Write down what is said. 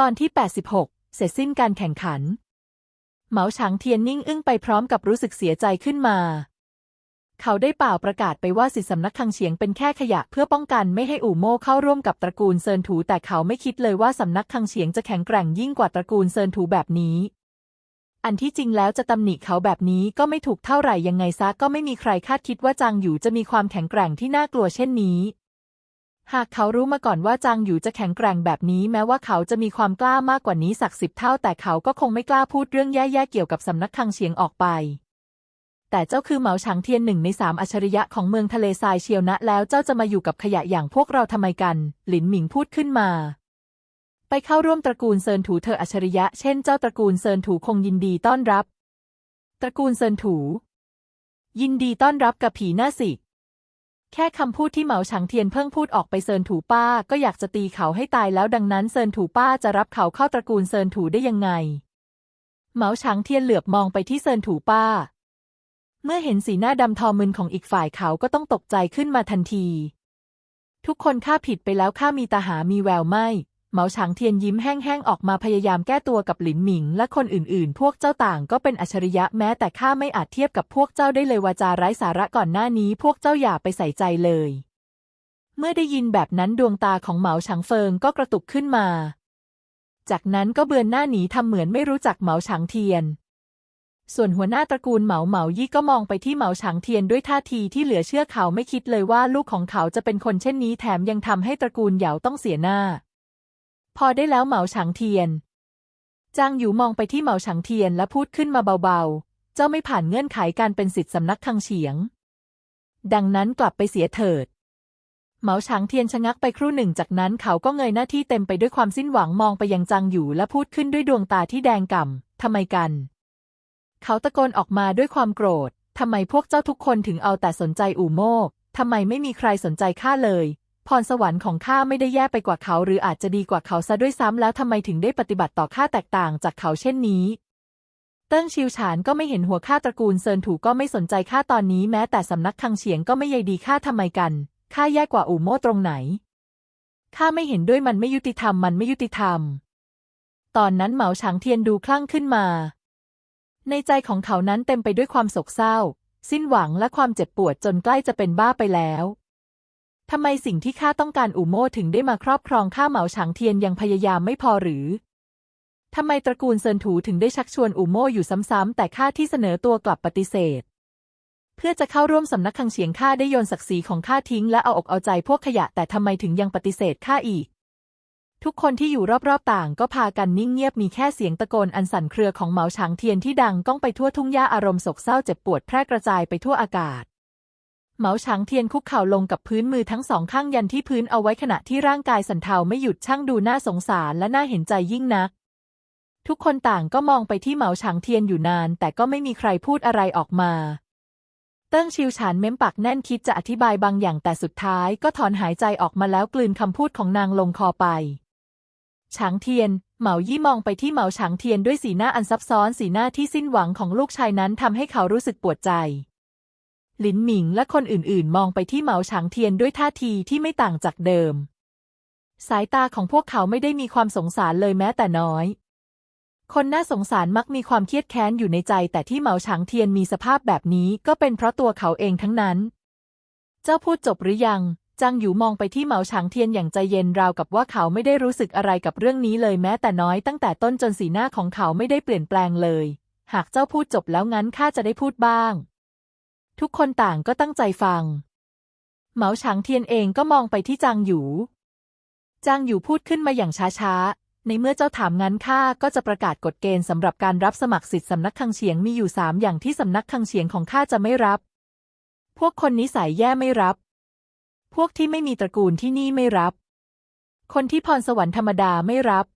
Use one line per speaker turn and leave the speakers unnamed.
ตอนที่ 86 เสร็จสิ้นการแข่งขัน เหมาฉางเทียนนิ่งอึ้งไปพร้อมกับรู้สึกเสียใจขึ้นมา เขาได้เป่าประกาศไปว่าสิทธิสำนักคังเฉียงเป็นแค่ขยะเพื่อป้องกันไม่ให้อู่โม่เข้าร่วมกับตระกูลเซินถู แต่เขาไม่คิดเลยว่าสำนักคังเฉียงจะแข็งแกร่งยิ่งกว่าตระกูลเซินถูแบบนี้ อันที่จริงแล้วจะตำหนิเขาแบบนี้ก็ไม่ถูกเท่าไหร่ยังไงซะก็ไม่มีใครคาดคิดว่าจางอยู่จะมีความแข็งแกร่งที่น่ากลัวเช่นนี้ หากเขารู้มาก่อนว่าจางอยู่จะแข็งแกร่งแบบนี้แม้ว่าเขาจะมีความกล้ามากกว่านี้สักสิบเท่า แต่เขาก็คงไม่กล้าพูดเรื่องแย่ๆเกี่ยวกับสำนักคังเฉียงออกไป แต่เจ้าคือเหมาฉางเทียนหนึ่งในสามอัจฉริยะของเมืองทะเลทรายเชียวนะ แล้วเจ้าจะมาอยู่กับขยะอย่างพวกเราทำไมกัน หลินหมิงพูดขึ้นมาไปเข้าร่วมตระกูลเซินถูเธออัจฉริยะ เช่นเจ้าตระกูลเซินถูคงยินดีต้อนรับ ตระกูลเซินถู ยินดีต้อนรับกับผีหน้าสิก แค่คำพูดที่เหมาฉางเทียนเพิ่งพูดออกไปเซินถูป้าก็อยากจะตีเขาให้ตายแล้วดังนั้นเซินถูป้าจะรับเขาเข้าตระกูลเซินถูได้ยังไง เหมาฉางเทียนเหลือบมองไปที่เซินถูป้า เมื่อเห็นสีหน้าดำทอมึนของอีกฝ่ายเขาก็ต้องตกใจขึ้นมาทันที ทุกคนข้าผิดไปแล้วข้ามีตาหามีแววไม่ เหมาฉางเทียนยิ้มแห้งๆออกมาพยายามแก้ตัวกับหลินหมิง และคนอื่นๆ พวกเจ้าต่างก็เป็นอัจฉริยะแม้แต่ข้าไม่อาจเทียบกับพวกเจ้าได้เลยวาจาไร้สาระก่อนหน้านี้ พวกเจ้าอย่าไปใส่ใจเลย เมื่อได้ยินแบบนั้นดวงตาของเหมาฉางเฟิงก็กระตุกขึ้นมา จากนั้นก็เบือนหน้าหนีทำเหมือนไม่รู้จักเหมาฉางเทียน ส่วนหัวหน้าตระกูลเหมาเหมายี่ก็มองไปที่เหมาฉางเทียนด้วยท่าทีที่เหลือเชื่อเขาไม่คิดเลยว่าลูกของเขาจะเป็นคนเช่นนี้แถมยังทำให้ตระกูลเหยาต้องเสียหน้า พอได้แล้วเหมาฉางเทียน จางอยู่มองไปที่เหมาฉางเทียนและพูดขึ้นมาเบาๆ เจ้าไม่ผ่านเงื่อนไขการเป็นสิทธิสำนักคังเฉียง ดังนั้นกลับไปเสียเถิด เหมาฉางเทียนชะงักไปครู่หนึ่งจากนั้นเขาก็เงยหน้าที่เต็มไปด้วยความสิ้นหวังมองไปยังจางอยู่และพูดขึ้นด้วยดวงตาที่แดงก่ำทำไมกัน เขาตะโกนออกมาด้วยความโกรธทำไมพวกเจ้าทุกคนถึงเอาแต่สนใจอู่โม่ทำไมไม่มีใครสนใจข้าเลย พรสวรรค์ของข้าไม่ได้แย่ไปกว่าเขาหรืออาจจะดีกว่าเขาซะด้วยซ้ำแล้วทำไมถึงได้ปฏิบัติต่อข้าแตกต่างจากเขาเช่นนี้เติ้งชิวฉานก็ไม่เห็นหัวข้าตระกูลเซินถูก็ไม่สนใจข้าตอนนี้แม้แต่สำนักคังเฉียงก็ไม่ใยดีข้าทำไมกันข้าแย่กว่าอู่โม่ตรงไหนข้าไม่เห็นด้วยมันไม่ยุติธรรมมันไม่ยุติธรรม ตอนนั้นเหมาฉางเทียนดูคลั่งขึ้นมา ในใจของเขานั้นเต็มไปด้วยความโศกเศร้า สิ้นหวังและความเจ็บปวดจนใกล้จะเป็นบ้าไปแล้ว ทำไมสิ่งที่ข้าต้องการอู่โม่ถึงได้มาครอบครองข้าเหมาฉางเทียนยังพยายามไม่พอหรือทำไมตระกูลเซินถูถึงได้ชักชวนอู่โม่อยู่ซ้ำๆแต่ข้าที่เสนอตัวกลับปฏิเสธ เพื่อจะเข้าร่วมสำนักคังเฉียงข้าได้โยนศักดิ์ศรีของข้าทิ้งและเอาอกเอาใจพวกขยะแต่ทำไมถึงยังปฏิเสธข้าอีก ทุกคนที่อยู่รอบๆต่างก็พากันนิ่งเงียบมีแค่เสียงตะโกนอันสั่นเครือของเหมาฉางเทียนที่ดังก้องไปทั่วทุ่งหญ้าอารมณ์โศกเศร้าเจ็บปวดแพร่กระจายไปทั่วอากาศ เหมาฉางเทียนคุกเข่าลงกับพื้นมือทั้งสองข้างยันที่พื้นเอาไว้ขณะที่ร่างกายสันเทาไม่หยุดช่างดูน่าสงสารและน่าเห็นใจยิ่งนัก ทุกคนต่างก็มองไปที่เหมาฉางเทียนอยู่นาน แต่ก็ไม่มีใครพูดอะไรออกมา เติ้งชิวฉานเม้มปากแน่นคิดจะอธิบายบางอย่างแต่สุดท้ายก็ถอนหายใจออกมาแล้วกลืนคำพูดของนางลงคอไปฉางเทียน เหมายี่มองไปที่เหมาฉางเทียนด้วยสีหน้าอันซับซ้อนสีหน้าที่สิ้นหวังของลูกชายนั้นทำให้เขารู้สึกปวดใจ หลินหมิงและคนอื่นๆ มองไปที่เหมาฉางเทียนด้วยท่าทีที่ไม่ต่างจากเดิม สายตาของพวกเขาไม่ได้มีความสงสารเลยแม้แต่น้อย คนน่าสงสารมักมีความเครียดแค้นอยู่ในใจแต่ที่เหมาฉางเทียนมีสภาพแบบนี้ก็เป็นเพราะตัวเขาเองทั้งนั้น เจ้าพูดจบหรือยังจางอยู่มองไปที่เหมาฉางเทียนอย่างใจเย็นราวกับว่าเขาไม่ได้รู้สึกอะไรกับเรื่องนี้เลยแม้แต่น้อยตั้งแต่ต้นจนสีหน้าของเขาไม่ได้เปลี่ยนแปลงเลย หากเจ้าพูดจบแล้วงั้นข้าจะได้พูดบ้าง ทุกคนต่างก็ตั้งใจฟัง เหมาฉางเทียนเองก็มองไปที่จางอยู่จางอยู่พูดขึ้นมาอย่างช้าๆ ในเมื่อเจ้าถามงั้นข้าก็จะประกาศกฎเกณฑ์สำหรับการรับสมัครสิทธิสำนักคังเฉียงมีอยู่สามอย่างที่สำนักคังเฉียงของข้าจะไม่รับ พวกคนนิสัยแย่ไม่รับ พวกที่ไม่มีตระกูลที่นี่ไม่รับ คนที่พรสวรรค์ธรรมดาไม่รับ